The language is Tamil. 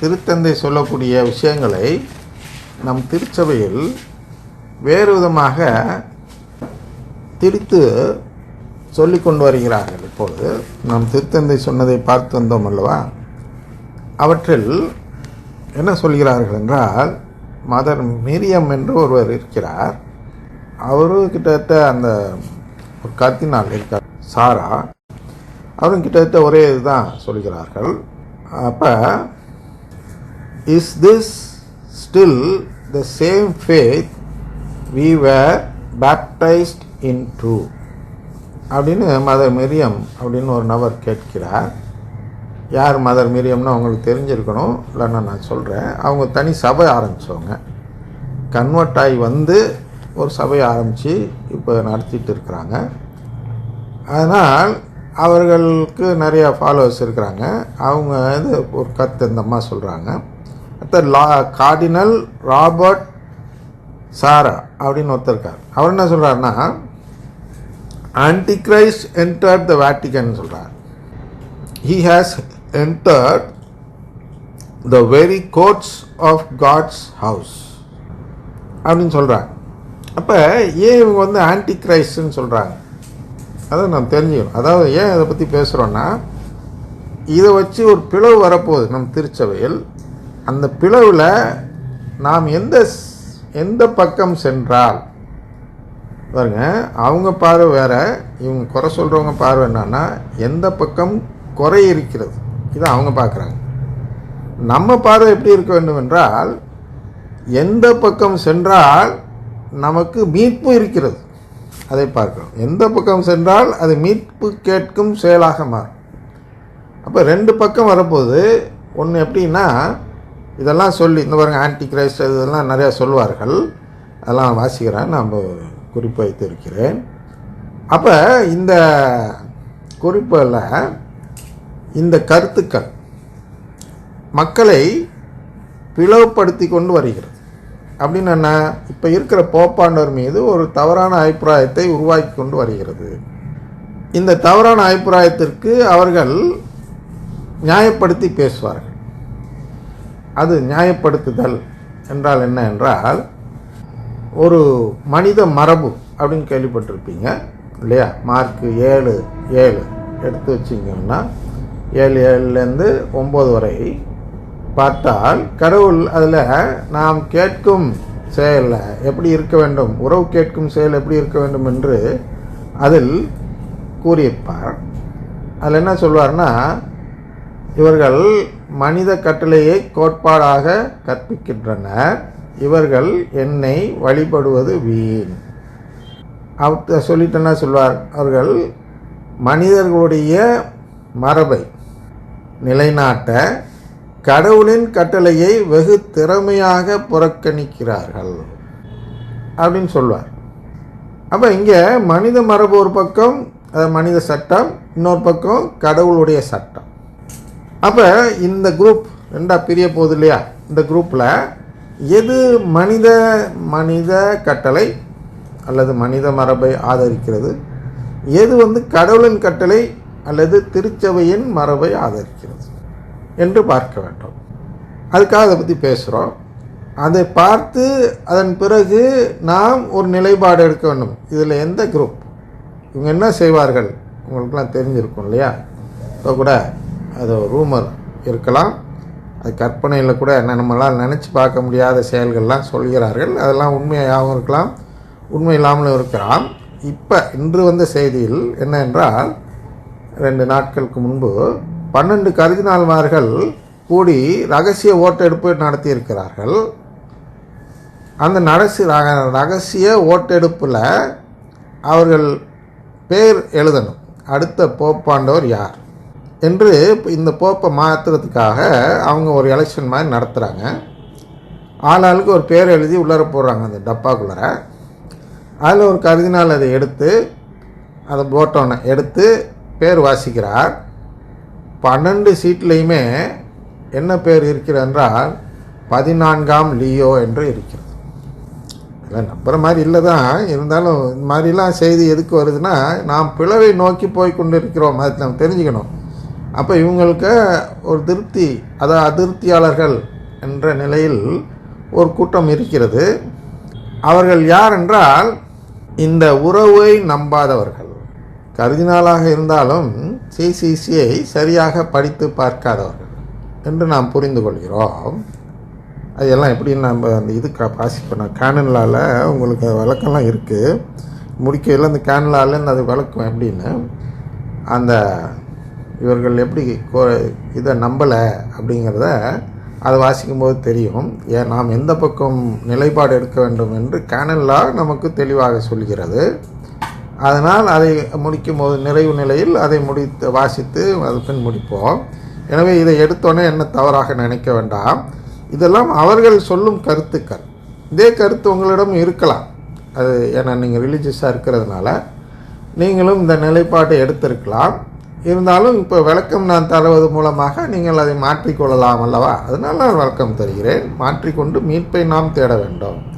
திருத்தந்தை சொல்லக்கூடிய விஷயங்களை நம் திருச்சபையில் வேறு விதமாக திரித்து சொல்லிக் கொண்டு வருகிறார்கள். இப்பொழுது நாம் திருத்தந்தை சொன்னதை பார்த்து வந்தோம் அல்லவா? அவற்றில் என்ன சொல்கிறார்கள் என்றால் மதர் மிரியம் என்று ஒருவர் இருக்கிறார். அவரு கிட்டத்தட்ட அந்த ஒரு கத்தினால் இருக்கார் சாரா. அவரும் கிட்டத்தட்ட ஒரே இதுதான் சொல்கிறார்கள். அப்போ is this still the same faith we were baptized in true அப்படின்னு மதர் மிரியம் அப்படின்னு ஒரு நபர் கேட்கிறார். யார் மதர் மிரியம்னு அவங்களுக்கு தெரிஞ்சிருக்கணும். இல்லைன்னா நான் சொல்கிறேன் அவங்க தனி சபை ஆரம்பித்தவங்க கன்வெர்ட் ஆகி வந்து ஒரு சபையை ஆரம்பித்து இப்போ நடத்திட்டு இருக்கிறாங்க. அதனால் அவர்களுக்கு நிறையா ஃபாலோவர்ஸ் இருக்கிறாங்க. அவங்க இது ஒரு கத்து இந்தம்மா சொல்கிறாங்க அடுத்த லா கார்டினல் ராபர்ட் சாரா அப்படின்னு ஒருத்தர் இருக்கார். அவர் என்ன சொல்கிறாருன்னா ஆன்டிகிரைஸ்ட் என்டர்ட் த வேட்டிகன் சொல்கிறார் he has entered the very gates of God's house அப்படின்னு சொல்கிறாங்க அப்போ ஏன் இவங்க வந்து ஆன்டி கிரைஸ்ட்னு சொல்கிறாங்க அதை நம்ம தெரிஞ்சுக்கணும். அதாவது ஏன் இதை பற்றி பேசுகிறோன்னா இதை வச்சு ஒரு பிளவு வரப்போகுது. நம் திருச்சபையில் அந்த பிளவில் நாம் எந்த எந்த பக்கம் சென்றால்? பாருங்க அவங்க பார்வை வேற இவங்க குறை சொல்கிறவங்க பார்வை என்னன்னா எந்த பக்கம் குறை இருக்கிறது? இதை அவங்க பார்க்குறாங்க. நம்ம பார்வை எப்படி இருக்க வேண்டும் என்றால் எந்த பக்கம் சென்றால் நமக்கு மீட்பு இருக்கிறது. அதை பார்க்கிறோம் எந்த பக்கம் சென்றால் அது மீட்பு கேட்கும் செயலாக மாறும். அப்போ ரெண்டு பக்கம் வரும்போது ஒன்று எப்படின்னா இதெல்லாம் சொல்லி இந்த பாருங்க ஆன்டி கிரைஸ்ட் இதெல்லாம் நிறையா சொல்வார்கள். அதெல்லாம் வாசிக்கிறேன் நான் குறிப்பு வைத்திருக்கிறேன் அப்போ இந்த குறிப்பில் இந்த கருத்துக்கள் மக்களை பிளவுபடுத்தி கொண்டு வருகிறது. அப்படின்னு என்ன? இப்போ இருக்கிற போப்பாண்டவர் மீது ஒரு தவறான அபிப்பிராயத்தை உருவாக்கி கொண்டு வருகிறது. இந்த தவறான அபிப்பிராயத்திற்கு அவர்கள் நியாயப்படுத்தி பேசுவார்கள். அது நியாயப்படுத்துதல் என்றால் என்ன என்றால் ஒரு மனித மரபு அப்படின்னு கேள்விப்பட்டிருப்பீங்க இல்லையா? மார்க்கு ஏழு ஏழு. எடுத்து வச்சிங்கன்னா ஏழு ஏழுலேருந்து ஒம்பது வரை பார்த்தால் கடவுள் அதில் நாம் கேட்கும் செயலில் எப்படி இருக்க வேண்டும் உறவு கேட்கும் செயல் எப்படி இருக்க வேண்டும் என்று அதில் கூறியிருப்பார். அதில் என்ன சொல்வார்னா இவர்கள் மனித கட்டளையை கோட்பாடாக கற்பிக்கின்றனர். இவர்கள் என்னை வழிபடுவது வீண். அவர் சொல்லிட்டு சொல்வார் அவர்கள் மனிதர்களுடைய மரபை நிலைநாட்ட கடவுளின் கட்டளையை வெகு திறமையாக புறக்கணிக்கிறார்கள் அப்படின்னு சொல்வார். அப்போ இங்கே மனித மரபு ஒரு பக்கம் மனித சட்டம் இன்னொரு பக்கம் கடவுளுடைய சட்டம். அப்போ இந்த குரூப் ரெண்டா பிரிய போகுது இல்லையா? இந்த குரூப்பில் எது மனித மனித கட்டளை அல்லது மனித மரபை ஆதரிக்கிறது? எது வந்து கடவுளின் கட்டளை அல்லது திருச்சபையின் மரபை ஆதரிக்கிறது? என்று பார்க்க வேண்டும். அதுக்காக அதை பற்றி பேசுகிறோம் அதை பார்த்து அதன் பிறகு நாம் ஒரு நிலைப்பாடு எடுக்க வேண்டும். இதில் எந்த குரூப் இவங்க என்ன செய்வார்கள்? உங்களுக்கெல்லாம் தெரிஞ்சிருக்கும் இல்லையா? இப்போ கூட அது ரூமர் இருக்கலாம். அது கற்பனையில் கூட என்ன நம்மளால் நினச்சி பார்க்க முடியாத செயல்கள்லாம் சொல்கிறார்கள். அதெல்லாம் உண்மையாகவும் இருக்கலாம் உண்மை இல்லாமலும் இருக்கலாம். இப்போ இன்று வந்த செய்தியில் என்ன என்றால் ரெண்டு நாட்களுக்கு முன்பு பன்னெண்டு கருதினால்மார்கள் கூடி ரகசிய ஓட்டெடுப்பு நடத்தியிருக்கிறார்கள். அந்த நடசி ரகசிய ஓட்டெடுப்பில் அவர்கள் பேர் எழுதணும். அடுத்த போப்பாண்டவர் யார்? என்று இந்த போப்பை மாற்றுறதுக்காக அவங்க ஒரு எலெக்ஷன் மாதிரி நடத்துகிறாங்க ஆளாளுக்கு ஒரு பேர் எழுதி உள்ளார போடுறாங்க அந்த டப்பாக்குள்ளார. அதில் ஒரு கருதினால் அதை எடுத்து அதை போட்டோன்னு எடுத்து பேர் வாசிக்கிறார். பன்னெண்டு சீட்லேயுமே என்ன பேர் இருக்கிறது என்றால் பதினான்காம் லியோ என்று இருக்கிறது. இல்லை நம்புற மாதிரி இல்லை தான் இருந்தாலும் இந்த மாதிரிலாம் செய்தி எதுக்கு வருதுன்னா நாம் பிளவை நோக்கி போய் கொண்டு இருக்கிறோம் அது நம்ம தெரிஞ்சுக்கணும். அப்போ இவங்களுக்கு ஒரு திருப்தி அதாவது அதிருப்தியாளர்கள் என்ற நிலையில் ஒரு கூட்டம் இருக்கிறது. அவர்கள் யார் என்றால் இந்த உறவை நம்பாதவர்கள். கருதினாலாக இருந்தாலும் சிசிசியை சரியாக படித்து பார்க்காதவர்கள் என்று நாம் புரிந்து கொள்கிறோம். அதெல்லாம் எப்படின்னு நம்ம அந்த இது கா பாசி பண்ண கேனன்லாவில் உங்களுக்கு விளக்கம்லாம் இருக்குது முடிக்கையில் அந்த கேனலாலேருந்து அது விளக்கம் எப்படின்னு அந்த இவர்கள் எப்படி கோ இதை நம்பலை அப்படிங்கிறத அதை வாசிக்கும்போது தெரியும். ஏன் நாம் எந்த பக்கம் நிலைப்பாடு எடுக்க வேண்டும் என்று கேனல்லா நமக்கு தெளிவாக சொல்கிறது. அதனால் அதை முடிக்கும் போது நிறைவு நிலையில் அதை முடித்து வாசித்து அது பின் முடிப்போம். எனவே இதை எடுத்தோன்னே என்ன தவறாக நினைக்க வேண்டாம். இதெல்லாம் அவர்கள் சொல்லும் கருத்துக்கள். இதே கருத்து உங்களிடம் இருக்கலாம். அது ஏன்னா நீங்கள் ரிலீஜியஸாக இருக்கிறதுனால நீங்களும் இந்த நிலைப்பாட்டை எடுத்திருக்கலாம். இருந்தாலும் இப்போ விளக்கம் நான் தருவது மூலமாக நீங்கள் அதை மாற்றிக்கொள்ளலாம் அல்லவா? அதனால் நான் விளக்கம் தருகிறேன். மாற்றிக்கொண்டு மீட்பை நாம் தேட வேண்டும்.